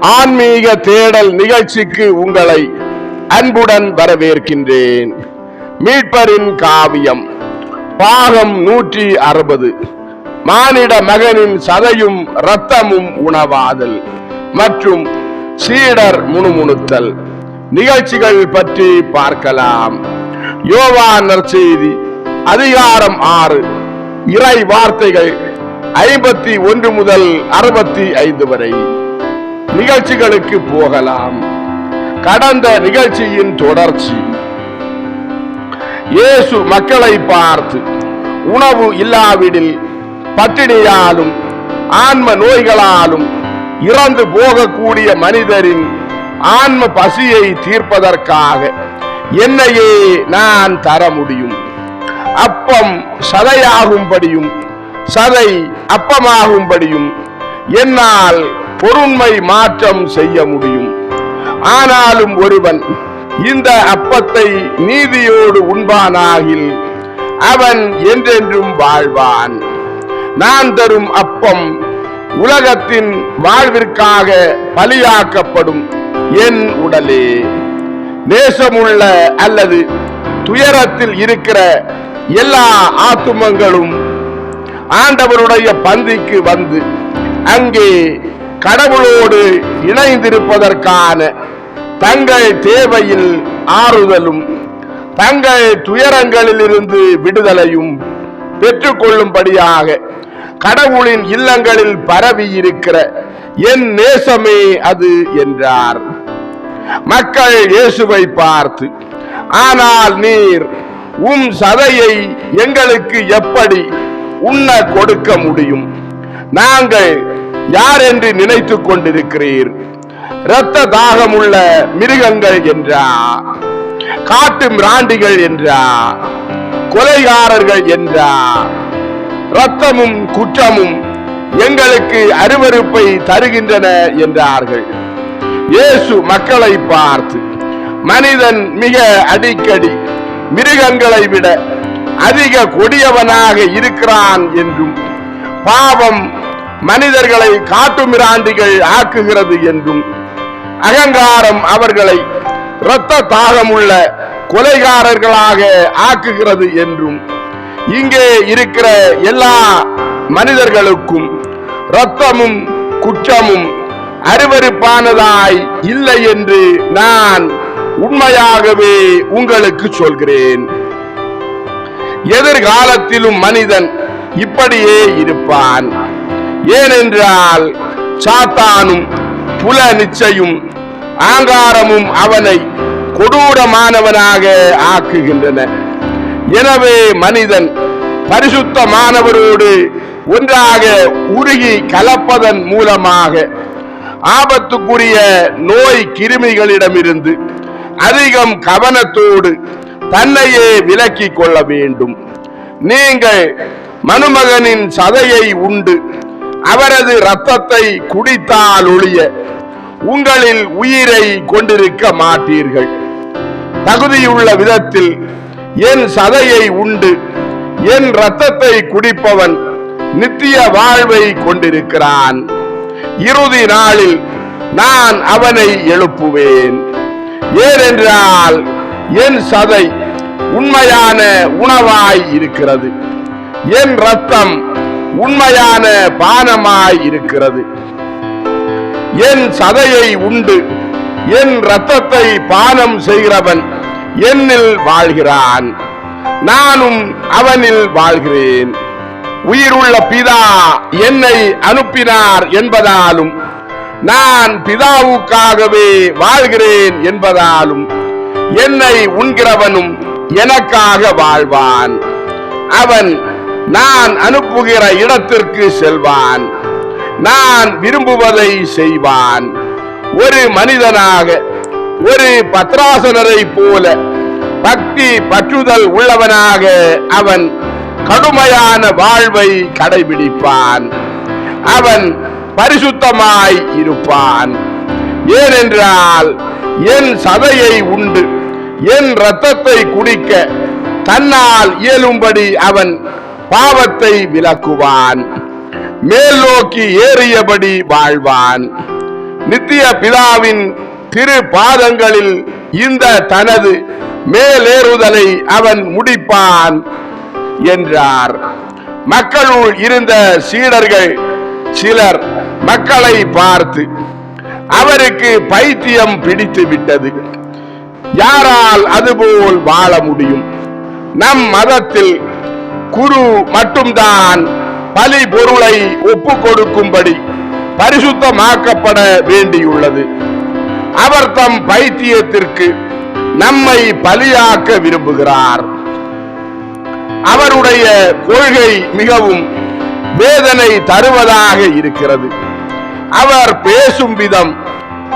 ஆன்மீக தேடல் நிகழ்ச்சிக்கு உங்களை அன்புடன் வரவேற்கின்றேன். மீட்பரின் காவியம் பாகம் நூற்றி அறுபது. மானிட மகனின் சதையும் இரத்தமும் உணவாதல் மற்றும் சீடர் முணுமுணுத்தல். நிகழ்ச்சிகள் பற்றி பார்க்கலாம். யோவான் நற்செய்தி அதிகாரம் ஆறு இறை வார்த்தைகள் ஐம்பத்தி ஒன்று முதல் அறுபத்தி ஐந்து வரை. நிகழ்ச்சிகளுக்கு போகலாம். கடந்த நிகழ்ச்சியின் தொடர்ச்சி. இயேசு மக்களை பார்த்து உணவு இல்லாவிடில் பட்டினியாலும் ஆன்ம நோய்களாலும் இறந்து போகக்கூடிய மனிதரின் ஆன்ம பசியை தீர்ப்பதற்காக என்னையே நான் தர முடியும். அப்பம் சதையாகும்படியும் சதை அப்பமாகும்படியும் என்னால் பொருண்மை மாற்றம் செய்ய முடியும். ஆனாலும் ஒருவன் இந்த அப்பத்தை நீதியோடு உண்பானாகில் அவன் என்றென்றும் வாழ்வான். நான் தரும் அப்பம் உலகத்தின் வாழ்விற்காக பலியாக்கப்படும் என் உடலே. நேசமுள்ள அல்லது துயரத்தில் இருக்கிற எல்லா ஆத்துமங்களும் ஆண்டவருடைய பந்திக்கு வந்து அங்கே கடவுளோடு இணைந்திருப்பதற்கான தங்கள் தேவையில் ஆறுதலும் தங்கள் துயரங்களிலிருந்து விடுதலையும் பெற்றுக்கொள்ளும்படியாக கடவுளின் இல்லங்களில் பரவி இருக்கிற என் நேசமே அது என்றார். மக்கள் இயேசுவை பார்த்து ஆனால் நீர் உம் சதையை எங்களுக்கு எப்படி உண்ண கொடுக்க முடியும்? நாங்கள் யார் என்று நினைத்துக் கொண்டிருக்கிறீர்? இரத்த தாகமுள்ள மிருகங்கள் என்றா? காட்டு மிராண்டிகள் என்றா? கொலைகாரர்கள் என்றா? ரத்தமும் குற்றமும் எங்களுக்கு அருவருப்பை தருகின்றன என்றார்கள். இயேசு மக்களை பார்த்து மனிதன் மிக அடிக்கடி மிருகங்களை விட அதிக கொடியவனாக இருக்கிறான் என்றும் பாவம் மனிதர்களை காட்டுமிராண்டிகள் ஆக்குகிறது என்றும் அகங்காரம் அவர்களை இரத்த தாகமுள்ள கொலைகாரர்களாக ஆக்குகிறது என்றும் இங்கே இருக்கிற எல்லா மனிதர்களுக்கும் இரத்தமும் குற்றமும் அருவருப்பானதாய் இல்லை என்று நான் உண்மையாகவே உங்களுக்கு சொல்கிறேன். எதிர்காலத்திலும் மனிதன் இப்படியே இருப்பான். ஏனென்றால் சாத்தானும் புல நிச்சயும் ஆங்காரமும் அவனை கொடூரமானவனாக ஆக்குகின்றன. எனவே மனிதன் பரிசுத்தமானவரோடு ஒன்றாக உருகி கலப்பதன் மூலமாக ஆபத்துக்குரிய நோய் கிருமிகளிடமிருந்து அதிகம் கவனத்தோடு தன்னையே விலக்கிக் கொள்ள வேண்டும். நீங்கள் மனுமகனின் சதையை உண்டு. அவரது ரத்தத்தை குடித்தால் ஒழிய உங்களில் உயிரை கொண்டிருக்க மாட்டீர்கள். தகுதியுள்ள விதத்தில் என் சதையை உண்டு என் ரத்தத்தை குடிப்பவன் நித்திய வாழ்வை கொண்டிருக்கிறான். இறுதி நாளில் நான் அவனை எழுப்புவேன். ஏனென்றால் என் சதை உண்மையான உணவாய் இருக்கிறது. என் ரத்தம் உண்மையான பானமாய் இருக்கிறது. என் சதையை உண்டு என் ரத்தத்தை பானம் செய்கிறவன் என்னில் வாழ்கிறான். நானும் அவனில் வாழ்கிறேன். உயிருள்ள பிதா என்னை அனுப்பினார் என்பதாலும் நான் பிதாவுக்காகவே வாழ்கிறேன் என்பதாலும் என்னை உண்கிறவனும் எனக்காக வாழ்வான். அவன் நான் அனுப்புகிற இடத்திற்கு செல்வான். நான் விரும்புவதை செய்வான். ஒரு மனிதனாக ஒரு பத்ராசனரை போல பக்தி பற்றுதல் உள்ளவனாக அவன் கடுமையான வாழ்வை கடைபிடிப்பான். அவன் பரிசுத்தமாய் இருப்பான். ஏனென்றால் என் சதையை உண்டு என் இரத்தத்தை குடிக்க தன்னால் இயலும்படி அவன் பாவத்தை விலக்குவான் மேல் நோக்கி ஏறியபடி வாழ்வான். நித்திய பிதாவின் திரு பாதங்களில் இந்த தனது மேலேறுதலை அவன் முடிப்பான் என்றார். மக்களுள் இருந்த சீடர்கள் சிலர் மக்களை பார்த்து அவருக்கு பைத்தியம் பிடித்து விட்டது. யாரால் அதுபோல் வாழ முடியும்? நம் மதத்தில் குரு மட்டும்தான் பலி பொருளை ஒப்பு கொடுக்கும்படி பரிசுத்தமாக்கப்பட வேண்டியுள்ளது. அவர் தம் பைத்தியத்திற்கு நம்மை பலியாக்க விரும்புகிறார். அவருடைய கொள்கை மிகவும் வேதனை தருவதாக இருக்கிறது. அவர் பேசும் விதம்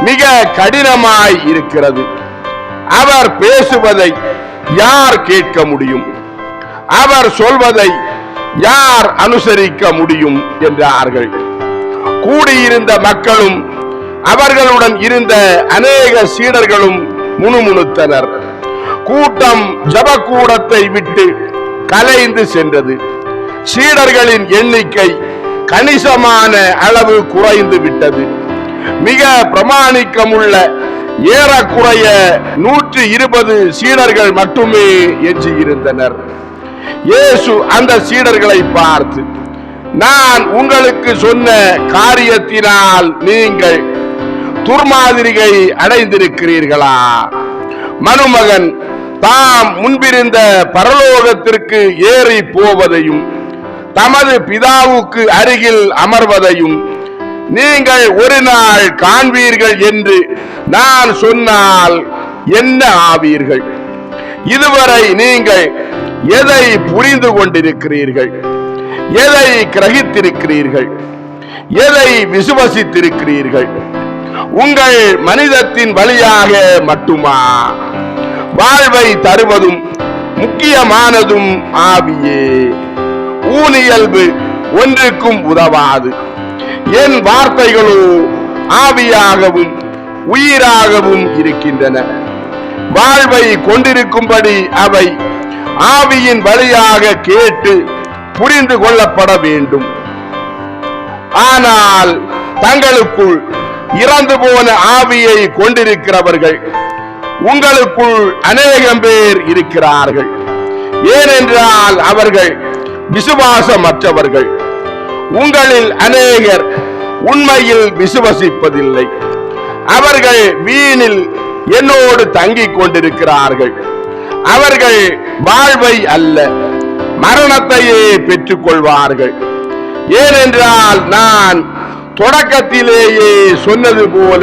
மிக கடினமாய் இருக்கிறது. அவர் பேசுவதை யார் கேட்க முடியும்? அவர் சொல்வதை யார் அனுசரிக்க முடியும் என்றார்கள். கூடியிருந்த மக்களும் அவர்களுடன் இருந்த அநேக சீடர்களும் முணுமுணுத்தனர். கூட்டம் ஜபக்கூடத்தை விட்டு கலைந்து சென்றது. சீடர்களின் எண்ணிக்கை கணிசமான அளவு குறைந்து விட்டது. மிக பிரமாணிக்கமுள்ள ஏறக்குறைய நூற்றி இருபது சீடர்கள் மட்டுமே எஞ்சியிருந்தனர். இயேசு அந்த சீடர்களை பார்த்து நான் உங்களுக்கு சொன்ன காரியத்தினால் நீங்கள் துர்மாதிரிகை அடைந்திருக்கிறீர்களா? மனுமகன் தாம் முன்பிருந்த பரலோகத்திற்கு ஏறி போவதையும் தமது பிதாவுக்கு அருகில் அமர்வதையும் நீங்கள் ஒரு நாள் காண்பீர்கள் என்று நான் சொன்னால் என்ன ஆவீர்கள்? இதுவரை நீங்கள் எதை புரிந்து கொண்டிருக்கிறீர்கள்? எதை கிரகித்திருக்கிறீர்கள்? எதை விசுவசித்திருக்கிறீர்கள்? உங்கள் மனிதத்தின் வழியாக மட்டுமா? வாழ்வை தருவதும் முக்கியமானதும் ஆவியே. ஊனியல்பு ஒன்றுக்கும் உதவாது. என் வார்த்தைகளோ ஆவியாகவும் உயிராகவும் இருக்கின்றன. வாழ்வை கொண்டிருக்கும்படி அவை ஆவியின் வழியாக கேட்டு புரிந்து கொள்ளப்பட வேண்டும். ஆனால் தங்களுக்குள் இறந்து போன ஆவியை கொண்டிருக்கிறவர்கள் உங்களுக்குள் அநேகம் பேர் இருக்கிறார்கள். ஏனென்றால் அவர்கள் விசுவாசமற்றவர்கள். உங்களில் அநேகர் உண்மையில் விசுவசிப்பதில்லை. அவர்கள் வீணில் என்னோடு தங்கிக் கொண்டிருக்கிறார்கள். அவர்கள் வாழ்வை அல்ல மரணத்தையே பெற்றுக் கொள்வார்கள் ஏனென்றால் நான் தொடக்கத்திலேயே சொன்னது போல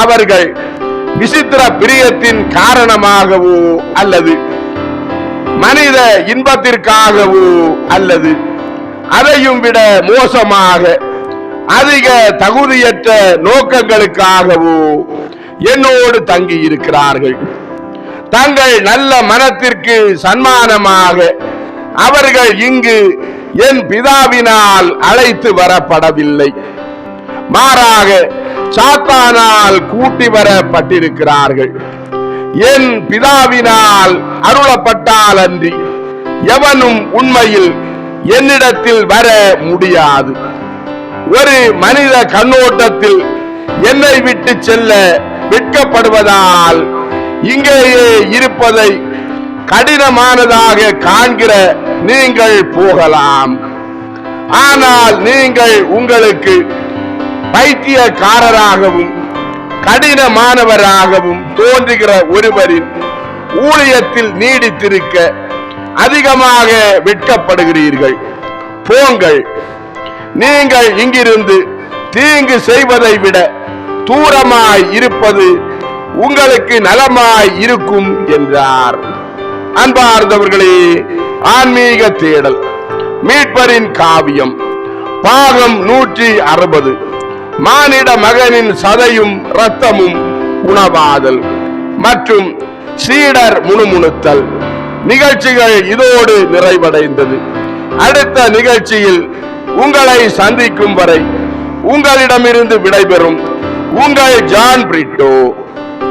அவர்கள் விசித்திர பிரியத்தின் காரணமாகவோ அல்லது மனித இன்பத்திற்காகவோ அல்லது அதையும் விட மோசமாக அதிக தகுதியற்ற நோக்கங்களுக்காகவோ என்னோடு தங்கி இருக்கிறார்கள் தங்கள் நல்ல மனத்திற்கு சன்மானமாக அவர்கள் இங்கு என் பிதாவினால் அழைத்து வரப்படவில்லை. மாறாக சாத்தானால் கூட்டி வரப்பட்டிருக்கிறார்கள். என் பிதாவினால் அருளப்பட்டால் அன்றி எவனும் உண்மையில் என்னிடத்தில் வர முடியாது. ஒரு மனித கண்ணோட்டத்தில் என்னை விட்டு செல்ல விற்கப்படுவதால் இங்கேயே இருப்பதை கடினமானதாக காண்கிற நீங்கள் போகலாம். ஆனால் நீங்கள் உங்களுக்கு பைத்தியக்காரராகவும் கடினமானவராகவும் தோன்றுகிற ஒருவரின் ஊழியத்தில் நீடித்திருக்க அதிகமாக வெட்கப்படுகிறீர்கள். போங்கள். நீங்கள் இங்கிருந்து தீங்கு செய்வதை விட தூரமாய் இருப்பது உங்களுக்கு நலமாய் இருக்கும் என்றார். அன்பார்ந்தவர்களே ஆன்மீக தேடல் மீட்பரின் காவியம் பாகம் நூற்றி அறுபது மானிட மகனின் சதையும் ரத்தமும் உணவாதல் மற்றும் சீடர் முணுமுணுத்தல். நிகழ்ச்சிகள் இதோடு நிறைவடைந்தது. அடுத்த நிகழ்ச்சியில் உங்களை சந்திக்கும் வரை உங்களிடமிருந்து விடைபெறும் உங்கள் ஜான் பிரிட்டோ.